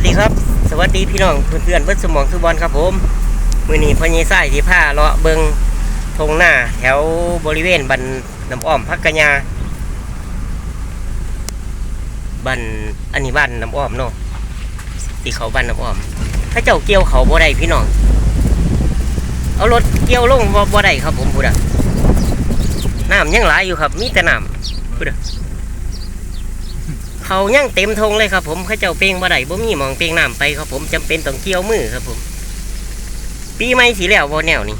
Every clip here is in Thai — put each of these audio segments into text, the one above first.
วัสดีครับ สวัสดีพี่น้องเพื่อนๆเพื่อนสมองคือบอลครับผมมือนี้พอยีไส้ที่ผ้าเลาะเบิงทงหน้าแถวบริเวณบันน้ำอ้อมพักกะยาบันอันนี้บ้านน้ำอ้อมเนาะที่เขาบ้านน้ำอ้อม ถ้าเจ้าเกี่ยวเขาบ่ได้พี่น้อง เอารถเกี่ยวลงบ่บ่ได้ครับผมพูดอะน้ำยังหลายอยู่ครับ มีแต่น้ำพูดอะ เขายังเต็มทงเลยครับ ผมข้าเจ้าเป้งบ่ได้บ่มีหมองเป้งน้ำไปครับผมจำเป็นต้องเกี่ยวมือครับผม ปีใหม่สีแล้วบ่แนวนี่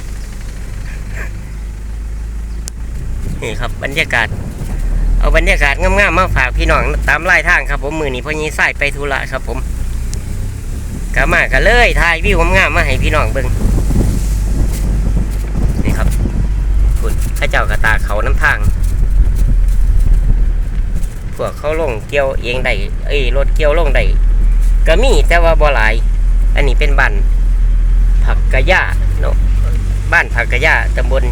นี่ครับบรรยากาศ เอาบรรยากาศงามๆมาฝากพี่น้องตามไล่ทางครับผมมือนี้พ่อยีไส้ไปธุระครับผมก็มากันเลยถ่ายวิวงามๆมาให้พี่น้องเบิ่งนี่ครับคุณพระเจ้ากระตาเขาน้ำทาง วกเขาลงเกี่ยวเองได้เอ้ยรถเกี่ยวลงได้ก็มีแต่ว่าบ่หลาย อันนี้เป็นบ้านผักกะย่าเนาะบ้านผักกะย่าตำบล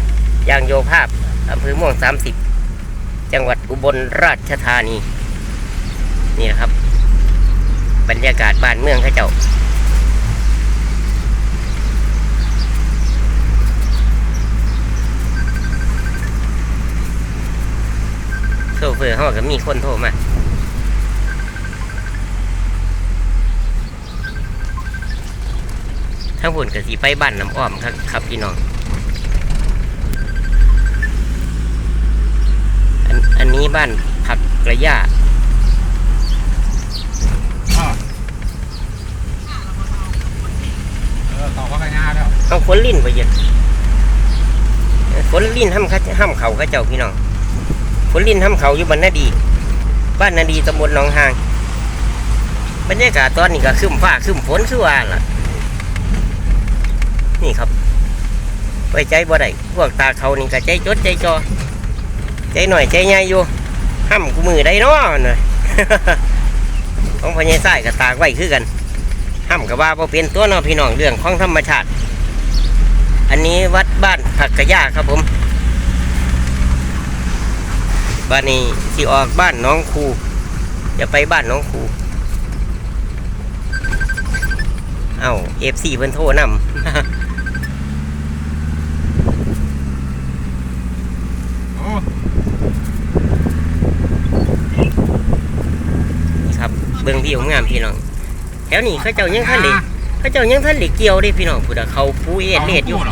ยางโยภาพอำเภอม่วงสามสิบจังหวัดอุบลราชธานีนี่นะครับ บรรยากาศบ้านเมืองข้าเจ้า โซเฟอร์เขา ก็มีคนโทรมาทั้งผุนกับสีไปบ้านน้ำอ้อมครับครับพี่น้อง อันอันนี้บ้านผักกระยาอ้าวเออต่อก็ไปงานแล้วเอาฝนลิ้นไปเย็นฝนลิ้นห้ามเขาห้ามเขาเขาเจ้าพี่น้อง ฝนลินห้าเขาอยู่บ้านนาดี บ้านนาดีตำบลหนองหาง บรรยากาศตอนนี้ก็คึ้มฟ้าคึ้มฝนคือว่าล่ะ นี่ครับ ไว้ใจบ่ได้พวกตาเขานี่ก็ใจจดใจจอ ใจหน่อยใจใหญ่อยู่ห้ามกูมือได้เนาะหน่อยของพญายไส้กับตาไว้คือกันห้ามกับว่าบ่เป็นตัวนาะพี่น้องเรื่องของธรรมชาติ อันนี้วัดบ้านผักกระยาครับผม บ้านนี้ที่ออกบ้านน้องครูจะไปบ้านน้องครูเอ้าเอฟซีเพิ่นโทรนำโอ้นี่ครับเบิ่งวิวงามพี่น้องแถวนี้เขาเจ้ายังท่านเด็กเขาเจ้ายังท่านเด็กเกี่ยวเด้พี่น้องผู้ใดเขาผู้เอ็ดเล็ดอยู่าหร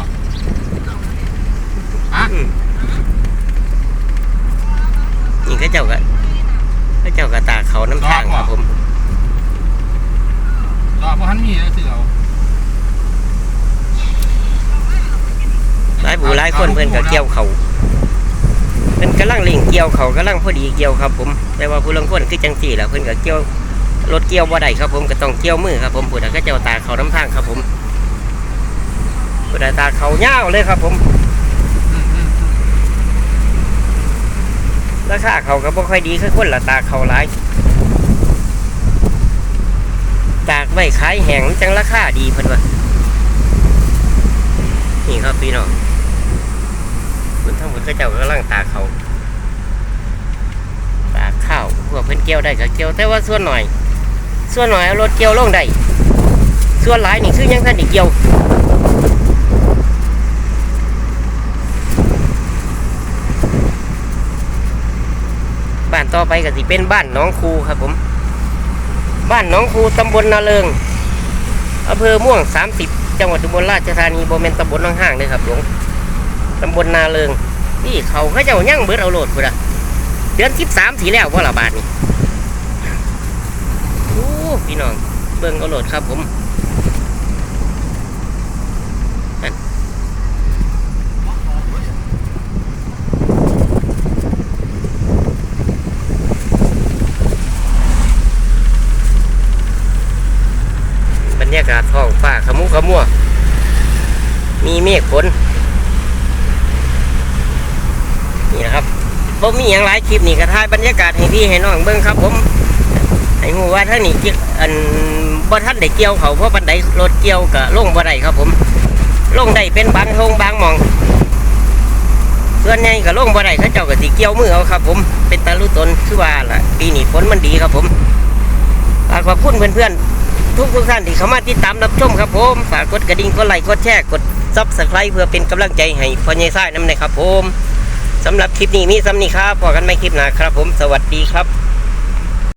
ฮะอืม นี่เขาเจ้าก็เขาเจ้าก็ตาเขาน้ำทางครับผมรอเพราะท่านมีแล้วสิเอาหลายผู้หลายคนเพิ่อนก็เกี่ยวเขาเพิ่นกำลังเล่งเกี่ยวเขากำลังพอดีเกี่ยวครับ ผม แต่ว่าผู้ลางคนคือจังสี่แหละเพิ่อนก็เกี่ยวรถเกี่ยวบ่ได้ครับผมก็ต้องเกี่ยวมือครับผมผู้ใดก็เจ้าตาเขาน้ำทางครับผมผู้ใดตาเขายาวเลยครับผมอืมอืม ราคาเขาก็บ่ค่อยดีคือคนละตาเขาหลายตากไว้ขายแห้งจังราคาดีเพิ่นว่านี่ครับพี่น้องคุณทั้งหมดก็เจ้าก็กำลังตากเขาตากข้าวพวกเพิ่นเกี่ยวได้ก็เกี่ยวแต่ว่าส่วนหน่อย ส่วนหน่อยเอารถเกี่ยวลงได้ส่วนหลายนี่คือยังท่านได้เกี่ยว บ้าน ต่อไปก็สิเป็นบ้านน้องคูครับผม บ้านน้องคูตำบลนาเริงอำเภอม่วง 30 จังหวัดอุบลราชธานีโบเมนตำบลน้องห้างเลยครับหลวงตำบลนาเริงนี่เขาเขาเจ้ายั่งเบิดเอาโหลดพุ่นอะเดือน13สีแล้วว่าละบาทนี่โอ้พี่น้องเบิ่งเอาโหลดครับผมนั่นบรรยากาศ ท้องฟ้าขมุขมัว มีเมฆฝนนี่นะครับผมมีอย่างหลายคลิปนี่ก็ถ่ายบรรยากาศให้พี่ให้น้องเบิ่งครับ ผมให้หูว่าท่านนี่เกี่ยวอันบ่ท่านได้เกี่ยวเขาเพราะบันไดรถเกี่ยวกับลงบ่ได้ครับ ผมลงได้เป็นบางทงบางหมองส่วนใหญ่ก็ลงบ่ได้เขาเจ้าก็สิเกี่ยวมือเอาครับ ผมเป็นตาลุตนคือว่าล่ะปีนี้ฝนมันดีครับ ผมฝากขอบคุณเพื่อนๆ ทุกทุกท่านที่เข้ามาติดตามรับชมครับผมฝากกดกระดิ่งกดไลค์กดแชร์กดซับสไครต์เพื่อเป็นกำลังใจให้พ่อใหญ่ไส้น้ำหนอยครับผมสำหรับคลิปนี้มีซ้ำนี้ครับพอกันไม่คลิปหนาครับผม สวัสดีครับ